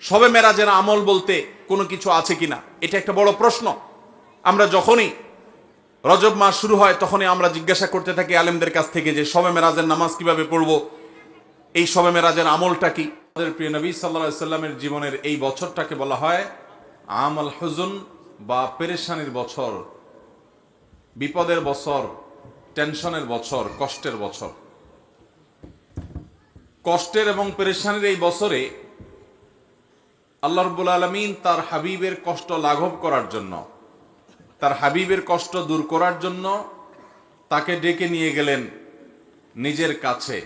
সবে মেরাজের আমল বলতে কোনো কিছু আছে কিনা? এটা একটা বড় প্রশ্ন। আমরা যখনই রজব মাস শুরু হয়, তখনই আমরা জিজ্ঞাসা করতে থাকি আলেমদের কাছ থেকে যে সবে মেরাজের নামাজ কীভাবে পড়ব? এই সবে মেরাজের আমলটা কি? আমাদের প্রিয় নবী সাল্লা সাল্লামের জীবনের এই বছরটাকে বলা হয় আমল হুজুন বা পেরেশানির বছর, বিপদের বছর, টেনশনের বছর, কষ্টের বছর। কষ্টের এবং পেরেশানির এই বছরে আল্লাহ রব্বুল আলমিন তার হাবিবের কষ্ট লাঘব করার জন্য, তার হাবিবের কষ্ট দূর করার জন্য তাকে ডেকে নিয়ে গেলেন নিজের কাছে।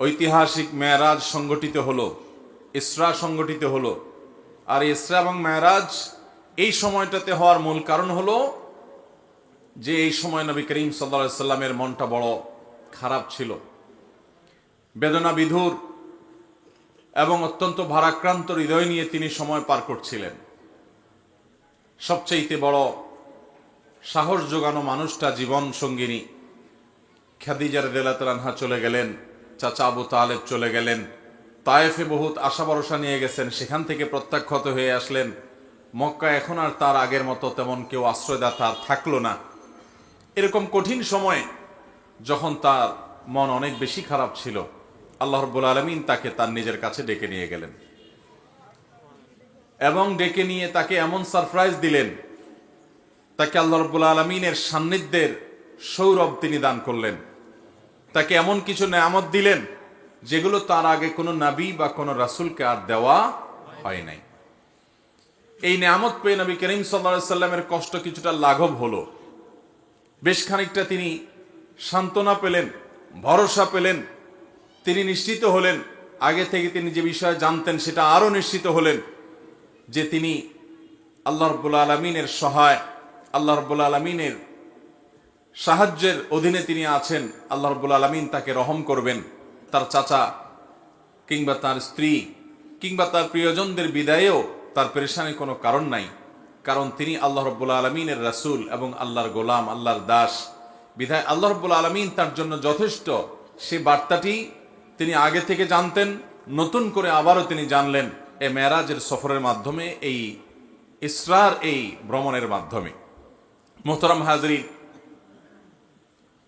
ঐতিহাসিক মেয়ারাজ সংগঠিত হলো, ইসরা সংগঠিত হলো। আর ইসরা এবং মেয়ারাজ এই সময়টাতে হওয়ার মূল কারণ হলো যে এই সময় নবী করিম সাল্লা সাল্লামের মনটা বড় খারাপ ছিল। বেদনা বিধুর এবং অত্যন্ত ভারাক্রান্ত হৃদয় নিয়ে তিনি সময় পার করছিলেন। সবচেয়েতে বড় সাহস যোগানো মানুষটা জীবন সঙ্গিনী। খাদিজার দেলাতরানহা চলে গেলেন, চাচা আবু তালেব চলে গেলেন, তায়েফে বহুত আশা ভরসা নিয়ে গেছেন, সেখান থেকে প্রত্যাখ্যাত হয়ে আসলেন। মক্কা এখন আর তার আগের মতো তেমন কেউ আশ্রয়দাতা আর থাকল না। এরকম কঠিন সময়ে যখন তার মন অনেক বেশি খারাপ ছিল আল্লাহ রব্বুল আলমিন তাকে তার নিজের কাছে ডেকে নিয়ে গেলেন। এবং ডেকে নিয়ে তাকে এমন সারপ্রাইজ দিলেন, তাকে আল্লাহ রব্বুল আলমিনের সান্নিধ্যের সৌরভ তিনি দান করলেন। তাকে এমন কিছু নেয়ামত দিলেন, যেগুলো তার আগে কোনো নাবী বা কোনো রাসুলকে আর দেওয়া হয় নাই। এই নেয়ামত পেয়ে নবী করিম সাল্লা সাল্লামের কষ্ট কিছুটা লাঘব হলো। বেশ খানিকটা তিনি সান্ত্বনা পেলেন, ভরসা পেলেন তিনি নিশ্চিত হলেন, আগে থেকে তিনি যে বিষয়ে জানতেন সেটা আরও নিশ্চিত হলেন, যে তিনি আল্লাহ রব্বুল আলমিনের সহায়, আল্লাহ রব্বুল আলমিনের সাহায্যের অধীনে তিনি আছেন, আল্লাহ রব্বুল আলমিন তাকে রহম করবেন। তার চাচা কিংবা তার স্ত্রী কিংবা তার প্রিয়জনদের বিদায়েও তার পেরেশানির কোনো কারণ নাই, কারণ তিনি আল্লাহ রব্বুল আলমিনের রাসুল এবং আল্লাহর গোলাম, আল্লাহর দাস। বিধায় আল্লাহ রব্বুল আলমিন তার জন্য যথেষ্ট, সে বার্তাটি তিনি আগে থেকে জানতেন, নতুন করে আবারও তিনি জানলেন এ মেয়ারাজের সফরের মাধ্যমে, এই ইসরার এই ভ্রমণের মাধ্যমে। মোহতরম হাজরি,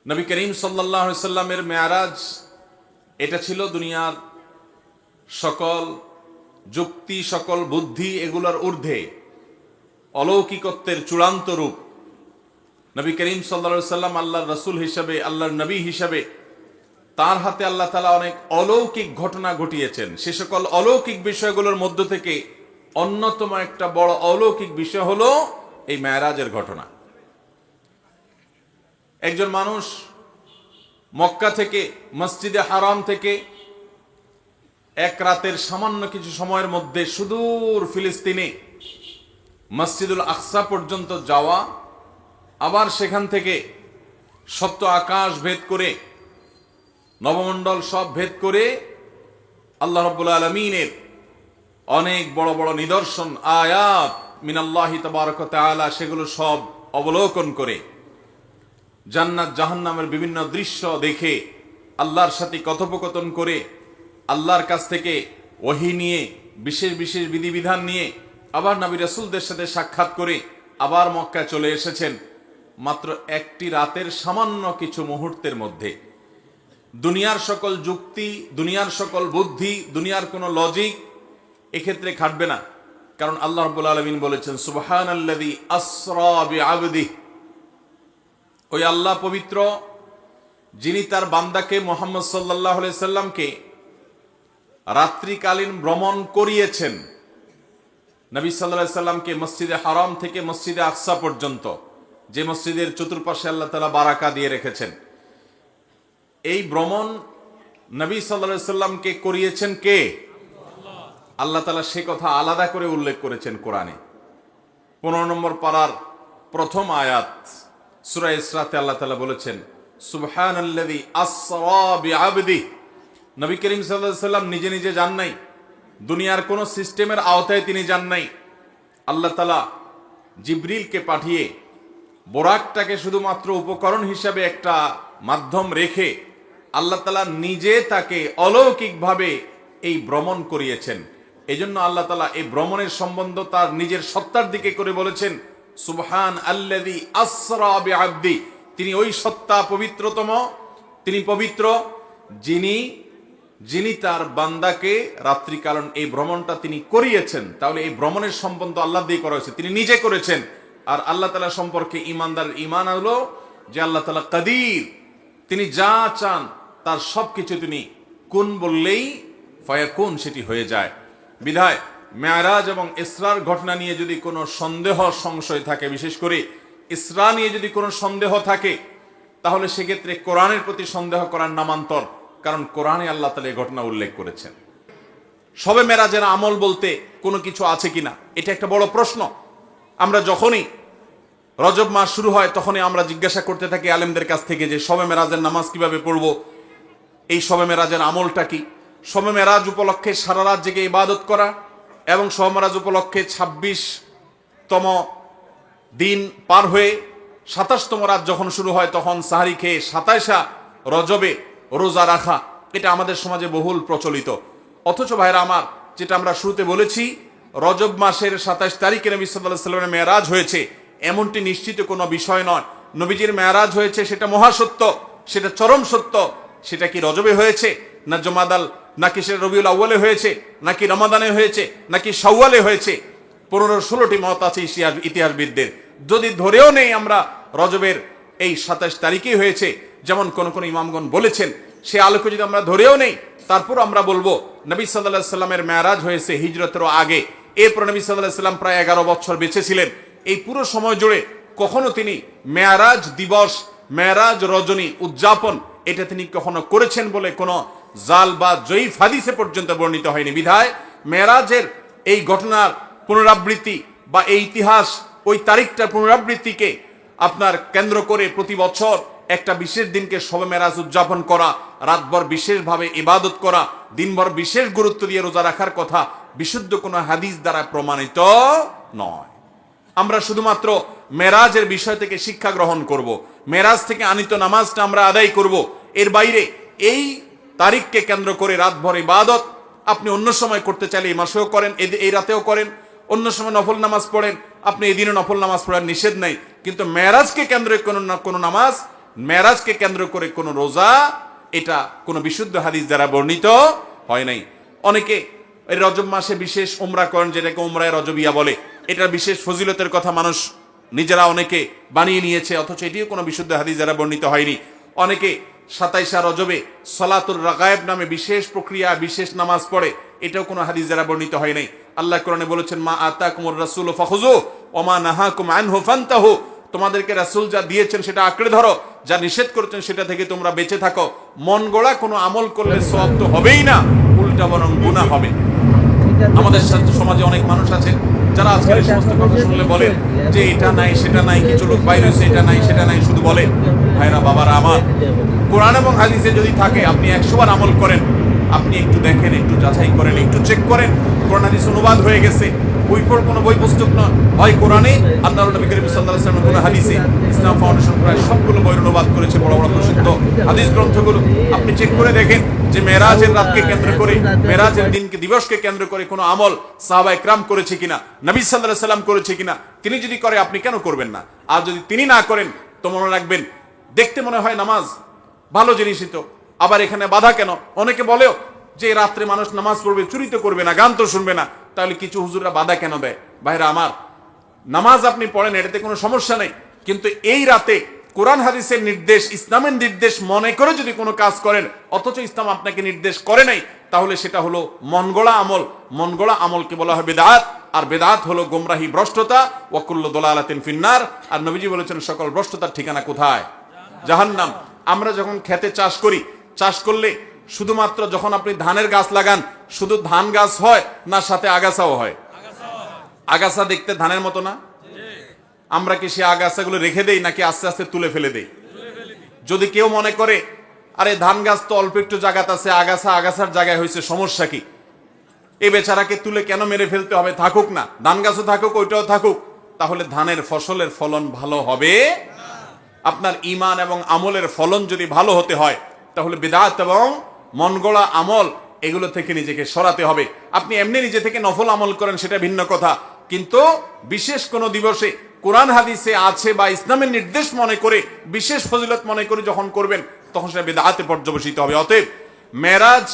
নবী করিম সাল্লাহ সাল্লামের মেয়ারাজ, এটা ছিল দুনিয়ার সকল যুক্তি, সকল বুদ্ধি এগুলোর ঊর্ধ্বে অলৌকিকত্বের চূড়ান্ত রূপ। নবী করিম সাল্লা সাল্লাম আল্লাহর রসুল হিসাবে, আল্লাহর নবী হিসাবে তার হাতে আল্লাহ তালা অনেক অলৌকিক ঘটনা ঘটিয়েছেন। সে সকল অলৌকিক বিষয়গুলোর মধ্য থেকে অন্যতম একটা বড় অলৌকিক বিষয় হলো এই মেয়ারাজের ঘটনা। একজন মানুষ মক্কা থেকে, মসজিদে হারাম থেকে এক রাতের সামান্য কিছু সময়ের মধ্যে সুদূর ফিলিস্তিনে মসজিদুল আকসা পর্যন্ত যাওয়া, আবার সেখান থেকে সপ্ত আকাশ ভেদ করে নবমণ্ডল সব ভেদ করে আল্লাহ রব্বুল আলমিনের অনেক বড় বড় নিদর্শন, আয়াত মিনাল্লাহি তবারক তাআলা, সেগুলো সব অবলোকন করে জান্নাত, জাহান্নামের বিভিন্ন দৃশ্য দেখে আল্লাহর সাথে কথোপকথন করে আল্লাহর কাছ থেকে ওহি নিয়ে, বিশেষ বিশেষ বিধিবিধান নিয়ে আবার নবী রাসুলদের সাথে সাক্ষাৎ করে আবার মক্কায় চলে এসেছেন। মাত্র একটি রাতের সামান্য কিছু মুহূর্তের মধ্যে। দুনিয়ার সকল যুক্তি, দুনিয়ার সকল বুদ্ধি, দুনিয়ার কোনো লজিক এক্ষেত্রে খাটবে না। কারণ আল্লাহ রব্বুল আলমিন বলেছেন সুবহান আল্লাদি আসরাবি ওই আল্লাহ পবিত্র, যিনি তার বান্দাকে মোহাম্মদ সাল্লাহ সাল্লামকে রাত্রিকালীন ভ্রমণ করিয়েছেন। নবী সাল্লাহ সাল্লামকে মসজিদে হারাম থেকে মসজিদে আকসা পর্যন্ত, যে মসজিদের চতুর্পাশে আল্লাহ তালা বারাকা দিয়ে রেখেছেন। এই ভ্রমণ নবী সাল্লা সাল্লামকে করিয়েছেন কে? আল্লাহ তালা সে কথা আলাদা করে উল্লেখ করেছেন কোরআনে। পনেরো নম্বর পাড়ার প্রথম আয়াত, সুরা ইসরাতে আল্লাহ তালা বলেছেন সুবহান নবী করিম সাল্লাম নিজে নিজে যান নাই। দুনিয়ার কোন সিস্টেমের আওতায় তিনি যান নাই। আল্লাহ তালা জিব্রিলকে পাঠিয়ে বোরাকটাকে শুধুমাত্র উপকরণ হিসাবে একটা মাধ্যম রেখে আল্লাহ তালা নিজে তাকে অলৌকিকভাবে এই ভ্রমণ করিয়েছেন। এই জন্য আল্লাহ তালা এই ভ্রমণের সম্বন্ধ তার নিজের সত্তার দিকে করে বলেছেন, সুবহান আল্লাদি আসরা আব্দি তিনি ওই সত্তা পবিত্রতম, তিনি পবিত্র, যিনি যিনি তার বান্দাকে রাত্রিকালীন এই ভ্রমণটা তিনি করিয়েছেন। তাহলে এই ভ্রমণের সম্বন্ধ আল্লাহ দিয়ে করা হয়েছে, তিনি নিজে করেছেন। আর আল্লাহ তালা সম্পর্কে ইমানদার ইমান হলো যে আল্লাহ তালা কাদির, তিনি যা চান তার সব কিছু তিনি কোন বললেই ফায়াকুন সেটি হয়ে যায়। বিধায় মেয়ারাজ এবং ইসরার ঘটনা নিয়ে যদি কোনো সন্দেহ, সংশয় থাকে, বিশেষ করে ইসরা নিয়ে যদি কোনো সন্দেহ থাকে, তাহলে সেক্ষেত্রে কোরআনের প্রতি সন্দেহ করার নামান্তর, কারণ কোরআনে আল্লাহ তালা এই ঘটনা উল্লেখ করেছেন। সবে মেরাজের আমল বলতে কোনো কিছু আছে কিনা? এটা একটা বড় প্রশ্ন। আমরা যখনই রজব মাস শুরু হয়, তখনই আমরা জিজ্ঞাসা করতে থাকি আলেমদের কাছ থেকে যে সবে মেরাজের নামাজ কীভাবে পড়ব? এই সবে মেরাজের আমলটা কি? সবে মেরাজ উপলক্ষে সারা রাত জেগে ইবাদত করা এবং সবে মেরাজ উপলক্ষে ছাব্বিশতম দিন পার হয়ে সাতাশতম রাত যখন শুরু হয়, তখন সাহারি খেয়ে সাতাইশা রজবে রোজা রাখা। এটা আমাদের সমাজে বহুল প্রচলিত। অথচ ভাইরা আমার, যেটা আমরা শুরুতে বলেছি, রজব মাসের সাতাইশ তারিখে নবী সাল্লাহ সাল্লামের মেয়ারাজ হয়েছে। এমনটি নিশ্চিত কোনো বিষয় নয়। নবীজির মেয়ারাজ হয়েছে, সেটা মহাসত্য, সেটা চরম সত্য। সেটা কি রজবে হয়েছে? না জমাদাল নাকি সেটা রবিউল আউ্বালে হয়েছে? নাকি রমাদানে হয়েছে? নাকি সাউয়ালে হয়েছে? পনেরো, ষোলোটি মত আছে ইতিহাস, ইতিহাসবিদদের। যদি ধরেও নেই আমরা রজবের এই সাতাশ তারিখেই হয়েছে, যেমন কোন কোন ইমামগণ বলেছেন, সে আলোকে যদি আমরা ধরেও নেই তারপর আমরা বলব, নবী সাল্লাহ সাল্লামের মেয়ারাজ হয়েছে হিজরতেরও আগে। এরপর নবী সাল্লাহ সাল্লাম প্রায় এগারো বছর বেঁচে ছিলেন। এই পুরো সময় জুড়ে কখনো তিনি মেয়ারাজ দিবস, মেয়ারাজ রজনী উদযাপন এটা তিনি কখনো করেছেন বলে কোনো জাল বা জয়ীফ হাদিসে পর্যন্ত বর্ণিত হয়নি। বিধায় মেয়ারাজের এই ঘটনার পুনরাবৃত্তি বা এই ইতিহাস ওই তারিখটার পুনরাবৃত্তিকে আপনার কেন্দ্র করে প্রতি বছর একটা বিশেষ দিনকে শবে মেরাজ উদযাপন করা, রাতভর বিশেষভাবে ইবাদত করা, দিনভর বিশেষ গুরুত্ব দিয়ে রোজা রাখার কথা বিশুদ্ধ কোনো হাদিস দ্বারা প্রমাণিত নয়। আমরা শুধুমাত্র মেরাজের বিষয় থেকে শিক্ষা গ্রহণ করব। মেরাজ থেকে আনিত নামাজটা আমরা আদায় করব। এর বাইরে এই তারিখকে কেন্দ্র করে রাতভর ইবাদত। আপনি অন্য সময় করতে চাইলে এই মাসেও করেন এই রাতেও করেন। অন্য সময় নফল নামাজ পড়েন। আপনি এদিনও নফল নামাজ পড়ার নিষেধ নাই। কিন্তু মেরাজকে কেন্দ্র কোনো না- কোনো নামাজ মেরাজকে কেন্দ্র করে কোনো রোজা, এটা কোনো বিশুদ্ধ হাদিস দ্বারা বর্ণিত হয় নাই। অনেকে এই রজব মাসে বিশেষ উমরা করেন, যেটাকে উমরায় রজবিয়া বলে। এটা বিশেষ ফজিলতের কথা মানুষ নিজেরা অনেকে বানিয়ে নিয়েছে, অথচ এটিও কোনো বিশুদ্ধ হাদিস দ্বারা বর্ণিত হয়নি। অনেকে সাতাইশা রজবে সলাতুর রাগায়েব নামে বিশেষ প্রক্রিয়া, বিশেষ নামাজ পড়ে। এটাও কোনো হাদিস দ্বারা বর্ণিত হয় নাই। আল্লাহ কোরআনে বলেছেন, মা আতা কুমর রাসুল ফাখুজু ওমা নাহা কুম আনহু ফান্তাহু। তোমাদেরকে রাসূল যা দিয়েছেন সেটা আঁকড়ে ধরো, যা নিষেধ করেছেন সেটা থেকে তোমরা বেঁচে থাকো। মন গড়া কোনো আমল করলে সব তো হবেই না, উল্টা বরং গুনাহ হবে। আমাদের সমাজে অনেক মানুষ আছে, যারা আজকের এই সমস্ত কথা শুনলে বলেন যে এটা নাই, সেটা নাই, কিছু লোক বাইরে এটা নাই, সেটা নাই, শুধু বলে, ভাইরা, বাবারা আমার। কোরআন এবং হাদিসে যদি থাকে, আপনি একশো বার আমল করেন, আপনি একটু দেখেন, একটু যাচাই করেন, একটু চেক করেন, কোরআন, হাদিস অনুবাদ হয়ে গেছে, বই পড়, কোনো বই পুস্তক নয়। হয় কোরআনে, আল্লাহ নবী করিম সাল্লাল্লাহু আলাইহি কোনো হাদিসে, ইসলাম ফাউন্ডেশন প্রায় সবগুলো বই অনুবাদ করেছে, বড় বড় প্রসিদ্ধ হাদিস গ্রন্থগুলো। আপনি চেক করে দেখেন যে মেরাজের রাতকে কেন্দ্র করে মেরাজের দিনকে, দিবসকে কেন্দ্র করে কোনো আমল সাহাবা ইকরাম করেছে কিনা, নবী আলাইহি সাল্লাম করেছে কিনা, তিনি যদি করে, আপনি কেন করবেন না? আর যদি তিনি না করেন, তো মনে রাখবেন, দেখতে মনে হয় নামাজ ভালো জিনিসই তো। আবার এখানে বাধা কেন? অনেকে বলেও যে রাত্রে মানুষ নামাজ পড়বে চুরি তো করবে না, গান তো শুনবে না। তাহলে কিছু হুজুররা বাধা কেন দেয়? ভাইরা আমার, নামাজ আপনি পড়েন, এটাতে কোনো সমস্যা নেই। কিন্তু এই রাতে কোরআন হাদিসের নির্দেশ, ইসলামের নির্দেশ মনে করে যদি কোনো কাজ করেন, অথচ ইসলাম আপনাকে নির্দেশ করে নাই, তাহলে সেটা হলো মনগড়া আমল। মনগড়া আমলকে বলা হয় বেদাত, আর বেদাত হলো গোমরাহি ভ্রষ্টতা ওয়াকুল্ল দোলালাতিন ফিন্নার। আর নবীজি বলেছেন, সকল ভ্রষ্টতার ঠিকানা কোথায়? জাহান্নাম। আমরা যখন খেতে চাষ করি, চাষ করলে শুধুমাত্র যখন আপনি ধানের গাছ লাগান, শুধু ধান গাছ হয় না সাথে আগাছাও হয়? আগাছা দেখতে ধানের মতো না? আমরা কি সে আগাছাগুলো রেখে দেই নাকি আস্তে আস্তে তুলে ফেলে দেই? যদি কেউ মনে করে, আরে, ধান গাছ তো অল্প একটু জায়গাতে আছে, আগাছা, আগাছার জায়গায় হয়েছে, সমস্যা কি? এ বেচারাকে তুলে কেন মেরে ফেলতে হবে? থাকুক না। ধান গাছও থাকুক, ওইটাও থাকুক। তাহলে ধানের ফসলের ফলন ভালো হবে? আপনার ইমান এবং আমলের ফলন যদি ভালো হতে হয়, তাহলে বেদাত এবং মনগড়া আমল এগুলো থেকে নিজেকে সরাতে হবে। আপনি এমনি নিজে থেকে নফল আমল করেন, সেটা ভিন্ন কথা। কিন্তু বিশেষ কোনো দিবসে কোরআন হাদিসে আছে বা ইসলামের নির্দেশ মনে করে, বিশেষ ফজিলত মনে করে যখন করবেন, তখন সেটা বেদাতে পর্যবসিত হবে। অতএব মেরাজ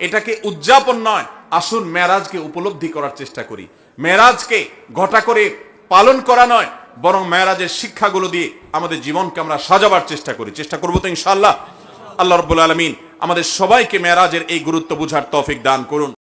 এটাকে উদযাপন নয়, আসুন মেরাজকে উপলব্ধি করার চেষ্টা করি। মেরাজকে ঘটা করে পালন করা নয় বরং মেয়েরাজের শিক্ষাগুলো দিয়ে আমাদের জীবনকে আমরা সাজাবার চেষ্টা করি। চেষ্টা করব তো ইনশাল্লাহ আল্লাহ রব্বুল আলমিন আমাদের সবাইকে মেয়েরাজের এই গুরুত্ব বুঝার তফিক দান করুন।